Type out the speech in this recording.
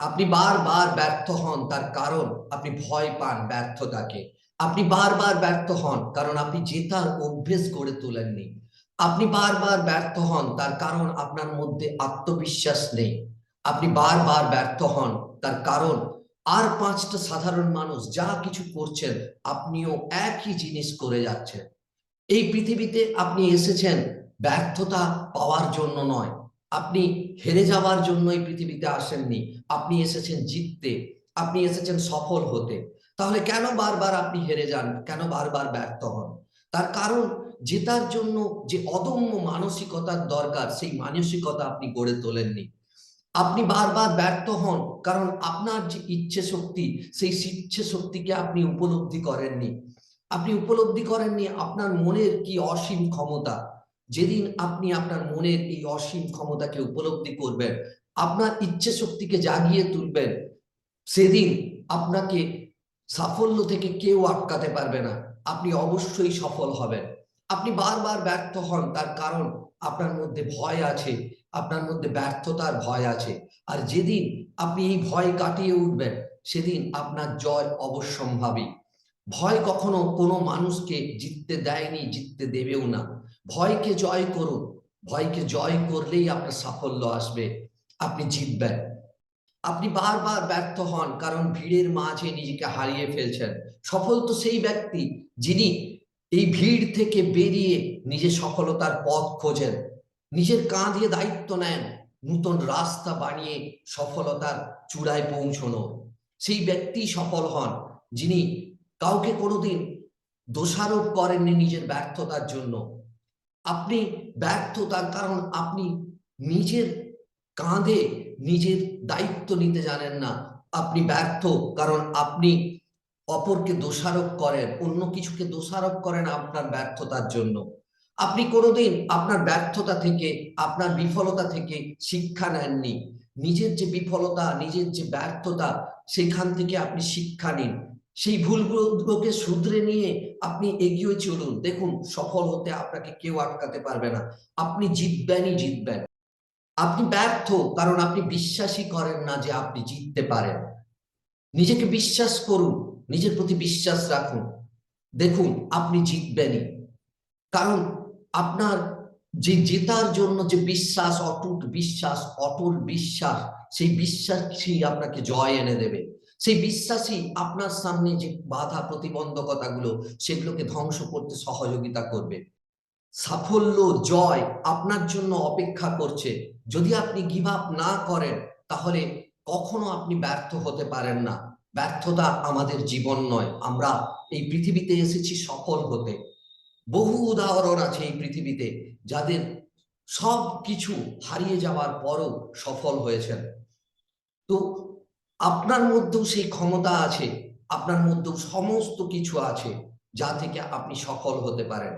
আপনি বারবার ব্যর্থ হন তার কারণ আপনি ভয় পান ব্যর্থতাকে। আপনি বারবার ব্যর্থ হন কারণ আপনি জেতার অভ্যেস গড়ে তোলেননি। আপনি বারবার ব্যর্থ হন তার কারণ আপনার মধ্যে আত্মবিশ্বাস নেই। আপনি বারবার ব্যর্থ হন তার কারণ আর পাঁচটা সাধারণ মানুষ যা কিছু করছেন, আপনিও একই জিনিস করে যাচ্ছেন। এই পৃথিবীতে আপনি এসেছেন ব্যর্থতা পাওয়ার জন্য নয়। আপনি হেরে যাওয়ার জন্য এই পৃথিবীতে আসেননি। আপনি এসেছেন জিততে, আপনি এসেছেন সফল হতে। তাহলে কেন বারবার আপনি হেরে যান? কেন বারবার ব্যর্থ হন? তার কারণ জেতার জন্য যে অদম্য মানসিকতার দরকার, সেই মানসিকতা আপনি গড়ে তোলেননি। আপনি বারবার ব্যর্থ হন কারণ আপনার যে ইচ্ছে শক্তি, সেই ইচ্ছে শক্তিকে আপনি উপলব্ধি করেননি। আপনি উপলব্ধি করেননি আপনার মনের কি অসীম ক্ষমতা যেদিন আপনি আপনার মনের এই অসীম ক্ষমতাকে উপলব্ধি করবেন, আপনার ইচ্ছে শক্তিকে জাগিয়ে তুলবেন, সেদিন আপনাকে সাফল্য থেকে কেউ আটকাতে পারবে না। আপনি অবশ্যই সফল হবেন। আপনি বারবার ব্যর্থ হন, তার কারণ আপনার মধ্যে ভয় আছে, আপনার মধ্যে ব্যর্থতার ভয় আছে। আর যেদিন আপনি এই ভয় কাটিয়ে উঠবেন, সেদিন আপনার জয় অবশ্যম্ভাবী। ভয় কখনো কোনো মানুষকে জিততে দেয়নি, জিততে দেবেও না। ভয়কে জয় করুন। ভয়কে জয় করলেই আপনার সাফল্য আসবে। আপনি জিতবেন। আপনি বারবার ব্যর্থ হন কারণ ভিড়ের মাঝে নিজেকে হারিয়ে ফেলছেন। সফল তো সেই ব্যক্তি যিনি এই ভিড় থেকে বেরিয়ে নিজের সফলতার পথ খোঁজেন। নিজের কাঁধে দায়িত্ব নেন। নূতন রাস্তা বানিয়ে সফলতার চূড়ায় পৌঁছনো। সেই ব্যক্তি সফল হন যিনি কাউকে কোনোদিন দোষারোপ করেননি নিজের ব্যর্থতার জন্য। আপনি ব্যর্থ তার কারণ আপনি নিজের কাঁধে নিজের দায়িত্ব নিতে জানেন না। আপনি ব্যর্থ কারণ আপনি অপরকে দোষারোপ করেন, অন্য কিছুকে দোষারোপ করেন আপনার ব্যর্থতার জন্য। আপনি কোনোদিন আপনার ব্যর্থতা থেকে, আপনার বিফলতা থেকে শিক্ষা নেননি। নিজের যে বিফলতা, নিজের যে ব্যর্থতা, সেখান থেকে আপনি শিক্ষা নিন। সেই ভুলগুলোকে শুধরে নিয়ে আপনি এগিয়ে চলুন। দেখুন, সফল হতে আপনাকে কেউ আটকাতে পারবে না। আপনি জিতবেনই জিতবেন। আপনি ব্যর্থ কারণ আপনি বিশ্বাসই করেন না যে আপনি জিততে পারেন। নিজেকে বিশ্বাস করুন, নিজের প্রতি বিশ্বাস রাখুন। দেখুন, আপনি জিতবেনই। কারণ আপনার যে জেতার জন্য যে বিশ্বাস অটুট বিশ্বাস অটল বিশ্বাস, সেই বিশ্বাসই আপনাকে জয় এনে দেবে। সেই বিশ্বাসই আপনার সামনে যে বাধা প্রতিবন্ধকতাগুলো, সেগুলোকে ধ্বংস করতে সহযোগিতা করবে। সাফল্য, জয় আপনার জন্য অপেক্ষা করছে। যদি আপনি গিভ আপ না করেন, তাহলে কখনো আপনি ব্যর্থ হতে পারেন না। ব্যর্থতা আমাদের জীবন নয়, আমরা এই পৃথিবীতে এসেছি সফল হতে। বহু উদাহরণ আছে এই পৃথিবীতে, যাদের সব কিছু হারিয়ে যাওয়ার পরও সফল হয়েছেন। আপনার মধ্যেও সেই ক্ষমতা আছে, আপনার মধ্যেও সমস্ত কিছু আছে, যা থেকে আপনি সফল হতে পারেন।